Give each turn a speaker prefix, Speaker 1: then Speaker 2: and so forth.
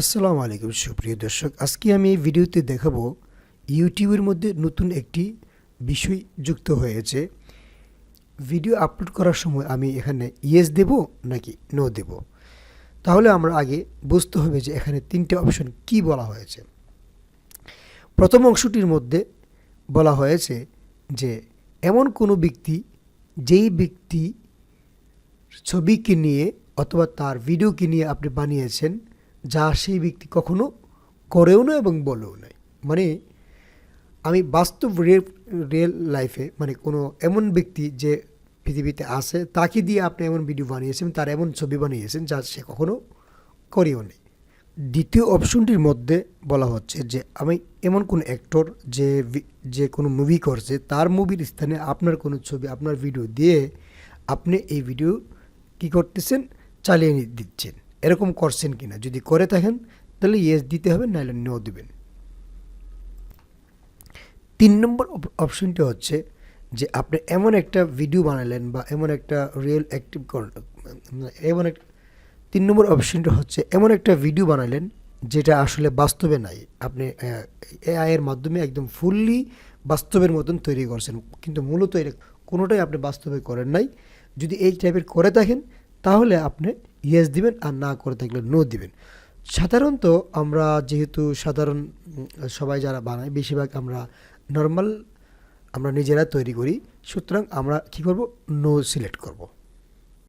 Speaker 1: আসসালামু আলাইকুম, সুপ্রিয় দর্শক। আজকে আমি এই ভিডিওতে দেখাবো ইউটিউবের মধ্যে নতুন একটি বিষয় যুক্ত হয়েছে। ভিডিও আপলোড করার সময় আমি এখানে ইয়েস দেব নাকি নো দেব? তাহলে আমরা আগে বুঝতে হবে যে এখানে তিনটে অপশন কি বলা হয়েছে। প্রথম অংশটির মধ্যে বলা হয়েছে যে এমন কোনো ব্যক্তি, যেই ব্যক্তি ছবিকে নিয়ে অথবা তার ভিডিওকে নিয়ে আপনি বানিয়েছেন যা সেই ব্যক্তি কখনো করেও না এবং বলেও নাই। মানে আমি বাস্তব রিয়েল লাইফে মানে কোনো এমন ব্যক্তি যে পৃথিবীতে আছে, তাকে দিয়ে আপনি এমন ভিডিও বানিয়েছেন, তার এমন ছবি বানিয়েছেন যা সে কখনো করেও নেই। দ্বিতীয় অপশনটির মধ্যে বলা হচ্ছে যে আমি এমন কোন অ্যাক্টর যে যে কোনো মুভি করছে, তার মুভির স্থানে আপনার কোনো ছবি, আপনার ভিডিও দিয়ে আপনি এই ভিডিও কি করতেছেন? চালিয়ে দিচ্ছেন। এরকম করছেন কি না যদি করে থাকেন তাহলে ইয়েস দিতে হবে নাহলে নো দিবেন তিন নম্বর অপ- অপশনটি হচ্ছে যে আপনি এমন একটা ভিডিও বানালেন বা এমন একটা রিয়েল অ্যাক্টিভ এমন এক তিন নম্বর অপশনটা হচ্ছে এমন একটা ভিডিও বানালেন যেটা আসলে বাস্তবে নাই আপনি এআই এর মাধ্যমে একদম ফুললি বাস্তবের মতন তৈরি করছেন কিন্তু মূলত এটা কোনোটাই আপনি বাস্তবে করেন নাই যদি এই টাইপের করে থাকেন তাহলে আপনি ইয়েস দিবেন আর না করে থাকলে নো দিবেন। সাধারণত আমরা যেহেতু সাধারণ সবাই যারা বানাই বেশিরভাগ আমরা নর্মাল আমরা নিজেরা তৈরি করি, সুতরাং আমরা কি করব? নো সিলেক্ট করব।